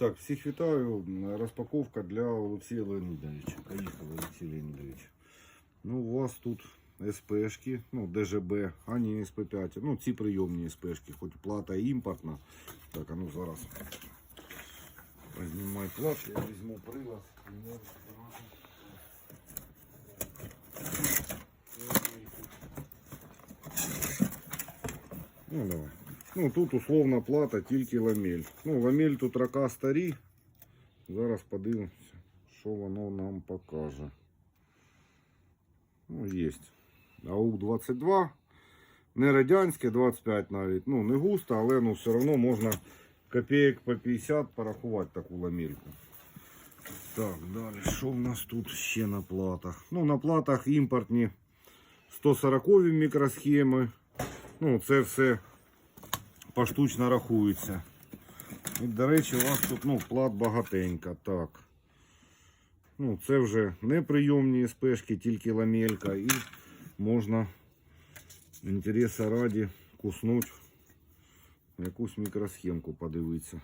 Так, всіх вітаю. Розпаковка для Олексія Леонідовича. Поїхав Олексій Леонідович. Ну, у вас тут СПшки, ну, ДЖБ, а не СП5. Ну, ці прийомні СПшки, хоч плата і імпортна. Так, а ну зараз. Знімай плат, я візьму прилад. Ну, давай. Ну, тут условна плата, тільки ламель. Ну, ламель тут рока старі. Зараз подивимося, що воно нам покаже. Ну, є. АУ 22. Не радянське, 25 навіть. Ну, не густо, але ну, все одно можна копійок по 50 порахувати таку ламельку. Так, далі. Що в нас тут ще на платах? Ну, на платах імпортні 140 мікросхеми. Ну, це все поштучно рахується. І, до речі, у вас тут ну, плат багатенька. Так. Ну, це вже не прийомні спешки, тільки ламелька. І можна інтереса раді куснути якусь мікросхемку подивитися.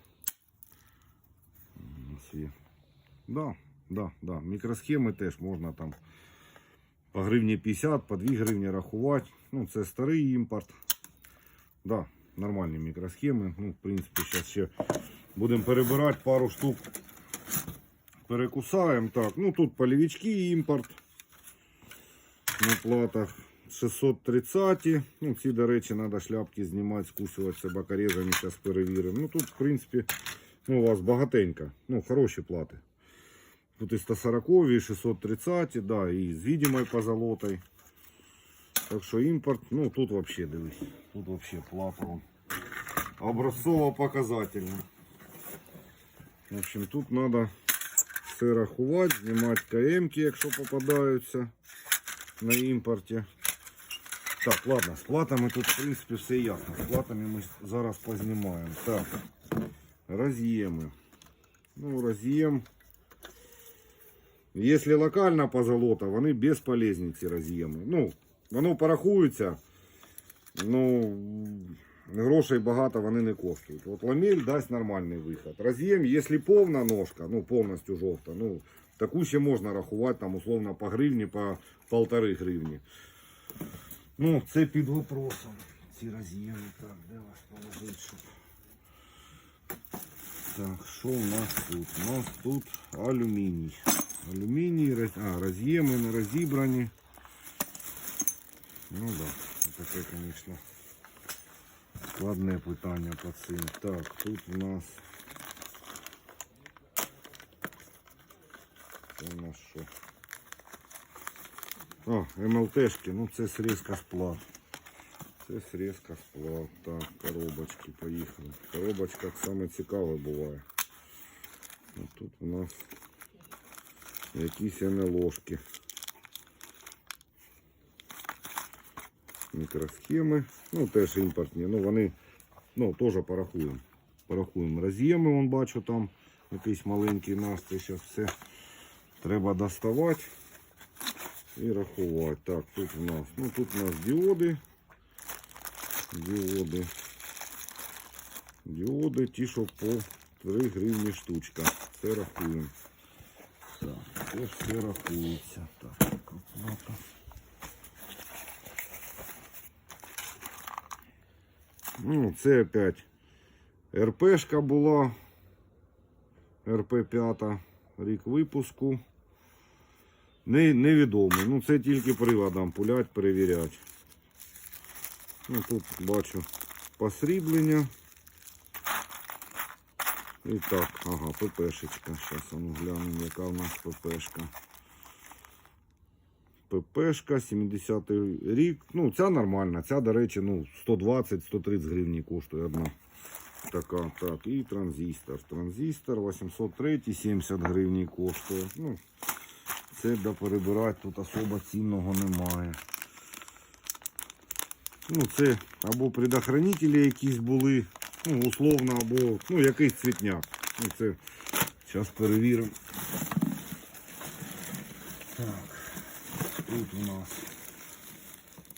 Да, да, да. Мікросхеми теж можна там по гривні 50, по 2 гривні рахувати. Ну, це старий імпорт. Да, нормальні мікросхеми. Ну, в принципі, зараз ще будемо перебирати пару штук. Перекусаємо. Так, ну тут полівички імпорт на платах 630. Ну, ці, до речі, треба шляпки знімати, скусувати собакорезами, зараз перевіримо. Ну тут, в принципі, ну, у вас багатенько. Ну, хороші плати. Тут і 140, і 630, да, і з видимою позолотою. Так що імпорт, ну тут вообще дивись, тут вообще плата вон. образцово показательно. В общем, тут надо все рахувати, знімати КМки, якщо попадаються на імпорті. Так, ладно, з платами тут в принципі все ясно. З платами ми зараз познімаємо. Так, роз'єми. Ну, роз'єм. Якщо локальна позолота, вони безполезні ці роз'єми. Ну, воно порахується, ну, грошей багато вони не коштують. От ламель дасть нормальний виход. Роз'єм, якщо повна ножка, ну повністю жовта, ну, таку ще можна рахувати там, условно по гривні, по полтори гривні. Ну, це під вопросом. Ці роз'єми. Так, де вас положити, щоб... Так, що у нас тут? У нас тут алюміній. Алюміній, а, роз'єми не розібрані. Ну да, таке, звісно, складне питання по цим. Так, тут у нас. Це у нас що? А, МЛТшки, ну це срізка з плат. Це срізка з плат. Так, коробочки, поїхали. В коробочках саме цікаве буває. А тут у нас якісь НЛОшки. Мікросхеми. Ну, теж імпортні. Ну, вони ну, теж порахуємо. Порахуємо роз'єми, вон бачу там якийсь маленький настрій. Зараз все треба доставати і рахувати. Так, тут у нас, ну тут у нас діоди. Діоди. Діоди, ті, що по 3 гривні штучка. Це рахуємо. Так, це все рахується. Так, калькулятор. Ну, це опять РПшка була. РП-5, рік випуску. Не, невідомий. Ну, це тільки приладом пулять, перевірять. Ну, тут бачу посріблення. І так, ага, ППшечка. Зараз ну, глянемо, яка в нас ППшка. ППшка, 70-й рік. Ну, ця нормальна. Ця, до речі, ну, 120-130 гривень коштує одна. Така, так, і транзистор. Транзистор 803, 70 гривень коштує. Ну, це до перебирати тут особо цінного немає. Ну, це або предохранителі якісь були, ну, условно, або ну, якийсь цвітняк. Ну, це зараз перевіримо. Так, тут у нас.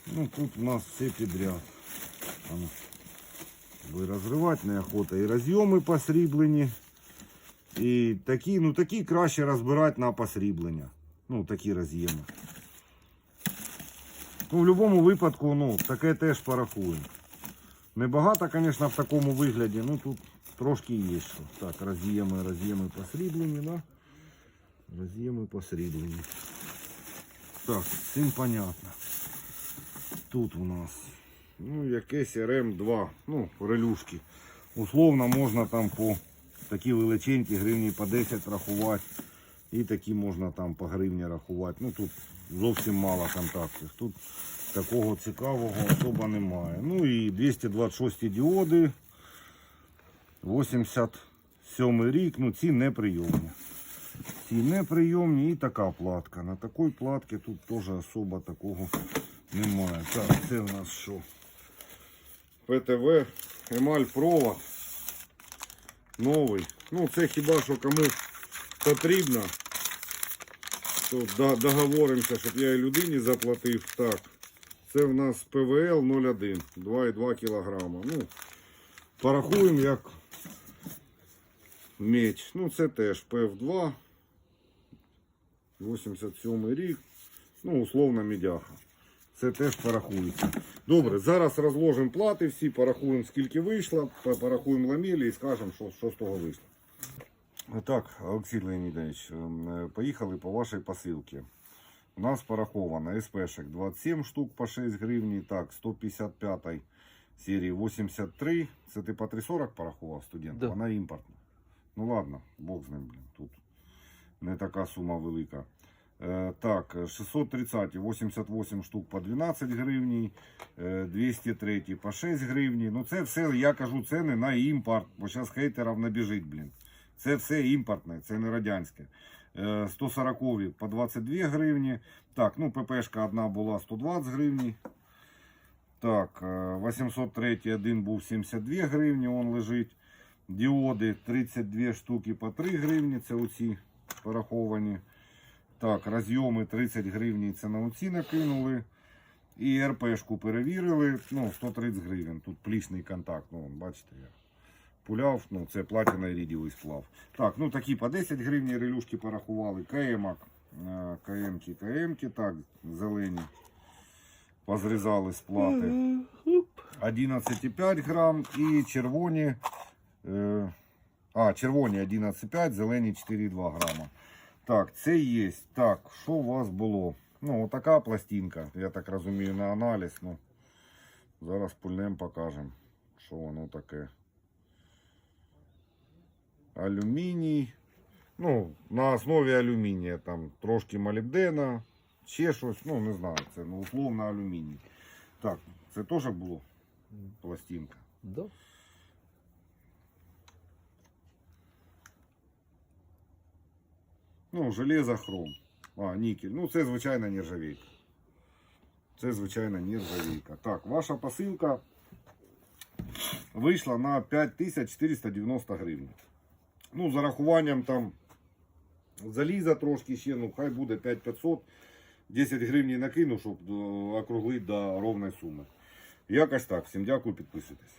Ну, тут у нас все підряд. Ви розривати неохота. І розйоми посріблені. І такі, ну такі краще розбирати на посріблення. Ну, такі роз'єми. Ну, в будь-якому випадку, ну, таке теж порахуємо. Небагато, звісно, в такому вигляді, ну тут трошки є що. Так, роз'єми, роз'єми посріблені, да? Роз'єми посріблені. Так, цим понятно. Тут у нас, ну, якесь РМ2, ну, релюшки. Условно можна там по такі величенькі гривні по 10 рахувати. І такі можна там по гривні рахувати. Ну тут зовсім мало контактів. Тут такого цікавого особо немає. Ну і 226 діоди. 87 рік. Ну ці неприйомні. Ці неприйомні і така платка. На такій платці тут теж особо такого немає. Так, це у нас що? ПТВ, емаль провод. Новий. Ну це хіба що кому потрібно. То договоримося, щоб я і людині заплатив. Так. Це в нас ПВЛ 01, 2,2 кілограма. Ну, порахуємо як медь. Ну, це теж ПФ2. 87 рік. Ну, условно медяха. Це теж порахується. Добре, зараз розложимо плати всі, порахуємо, скільки вийшло, порахуємо ламелі і скажемо, що, що з того вийшло. Так, Олексій Леонідович, ем, е, поїхали по вашій посилці. У нас пораховано СПшек 27 штук по 6 гривні. Так, 155 серії 83. Це ти по 340 порахував студент? Да. Вона імпортна. Ну ладно, Бог з ним, блін. Тут не така сума велика. Е, так, 630 88 штук по 12 гривні, е, 203 по 6 гривні. Ну це все, я кажу, ціни на імпорт, бо зараз хейтерів набіжить, блін. Це все імпортне, це не радянське. Е, 140 по 22 гривні. Так, ну ППшка одна була 120 гривні. Так, е, 803 один був 72 гривні, он лежить. Діоди 32 штуки по 3 гривні, це оці пораховані. Так, розйоми 30 гривень, це на оці накинули. І РПшку перевірили, ну, 130 гривень. Тут плісний контакт, ну, бачите, я пуляв, ну, це платина і сплав. Так, ну такі по 10 гривень релюшки порахували. КМак, е, КМки, КМки, так, зелені. Позрізали з плати. 11,5 грам і червоні. Е, а, червоні 11,5, зелені 4,2 грама. Так, це є. Так, що у вас було? Ну, така пластинка, я так розумію, на аналіз. Ну, зараз пульнем покажемо, що воно таке. Алюміній. Ну, на основі алюмінія, там трошки молібдена, ще щось, ну не знаю, це ну, условно алюміній. Так, це теж було пластинка. Да. Ну, железо, хром. А, нікель. Ну, це звичайна нержавійка. Це звичайна нержавійка. Так, ваша посилка вийшла на 5490 гривень. Ну, з зарахуванням там заліза трошки ще, ну, хай буде 5500. 10 гривень накину, щоб е, округлити до ровної суми. Якось так. Всім дякую, підписуйтесь.